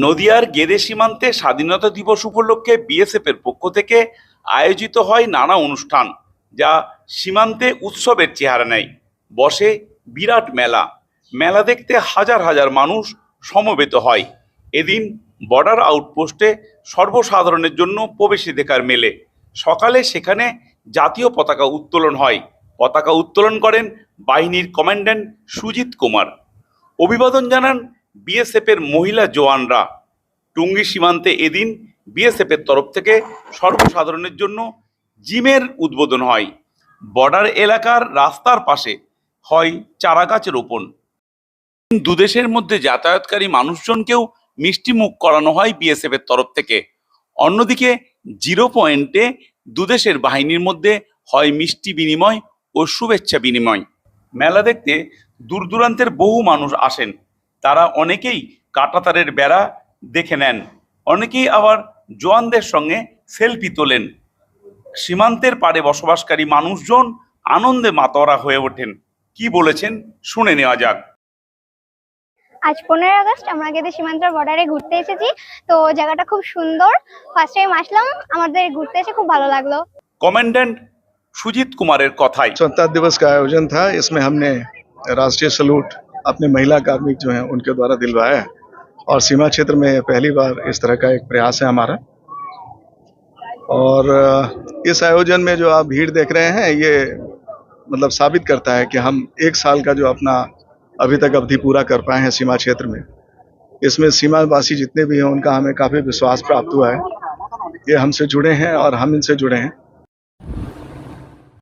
নদিয়ার গেদে সীমান্তে স্বাধীনতা দিবস উপলক্ষে বিএসএফ এর পক্ষ থেকে আয়োজিত হয় নানা অনুষ্ঠান, যা সীমান্তে উৎসবের চেহারা নেয়। বসে বিরাট মেলা। মেলা দেখতে হাজার হাজার মানুষ সমবেত হয়। এদিন বর্ডার আউটপোস্টে সর্বসাধারণের জন্য প্রবেশাধিকার মেলে। সকালে সেখানে জাতীয় পতাকা উত্তোলন হয়। পতাকা উত্তোলন করেন বাহিনীর কমান্ড্যান্ট সুজিত কুমার। অভিবাদন জানান বিএসএফের মহিলা জওয়ানরা টুঙ্গি সীমান্তে এদিন বিএসএফের তরফ থেকে সর্বসাধারণের জন্য জিমের উদ্বোধন হয়। বর্ডার এলাকার রাস্তার পাশে হয় চারাগাছ রোপণ। দুদেশের মধ্যে যাতায়াতকারী মানুষজনকেও মিষ্টিমুখ করানো হয় বিএসএফ এর তরফ থেকে। অন্যদিকে জিরো পয়েন্টে দুদেশের বাহিনীর মধ্যে হয় মিষ্টি বিনিময় ও শুভেচ্ছা বিনিময়। মেলা দেখতে দূর দূরান্তের বহু মানুষ আসেন। তারা অনেকেই কাঁটাতারের বেড়া দেখে নেন অনেকেই আবার জওয়ানদের সঙ্গে সেলফি তোলেন সীমান্তের পাড়ে বসবাসকারী মানুষজন আনন্দে মাতোয়ারা হয়ে ওঠেন কি বলেছেন শুনে নেওয়া যাক আজ পনেরোই আগস্ট আমরা গেদে সীমান্ত বর্ডারে ঘুরতে এসেছি তো জায়গাটা খুব সুন্দর ফার্স্ট টাইম আসলাম আমাদের ঘুরতে এসে খুব ভালো লাগলো কমান্ড্যান্ট সুজিত কুমারের কথায় स्वतंत्रता दिवस का आयोजन था इसमें हमने राष्ट्रीय सलूट अपने महिला कार्मिक जो हैं उनके द्वारा दिलवाया है। और सीमा क्षेत्र में पहली बार इस तरह का एक प्रयास है हमारा। और इस आयोजन में जो आप भीड़ देख रहे हैं, ये मतलब साबित करता है कि हम एक साल का जो अपना अभी तक अवधि पूरा कर पाए हैं सीमा क्षेत्र में। इसमें सीमावासी जितने भी हैं, उनका हमें काफ़ी विश्वास प्राप्त हुआ है। ये हमसे जुड़े हैं और हम इनसे जुड़े हैं।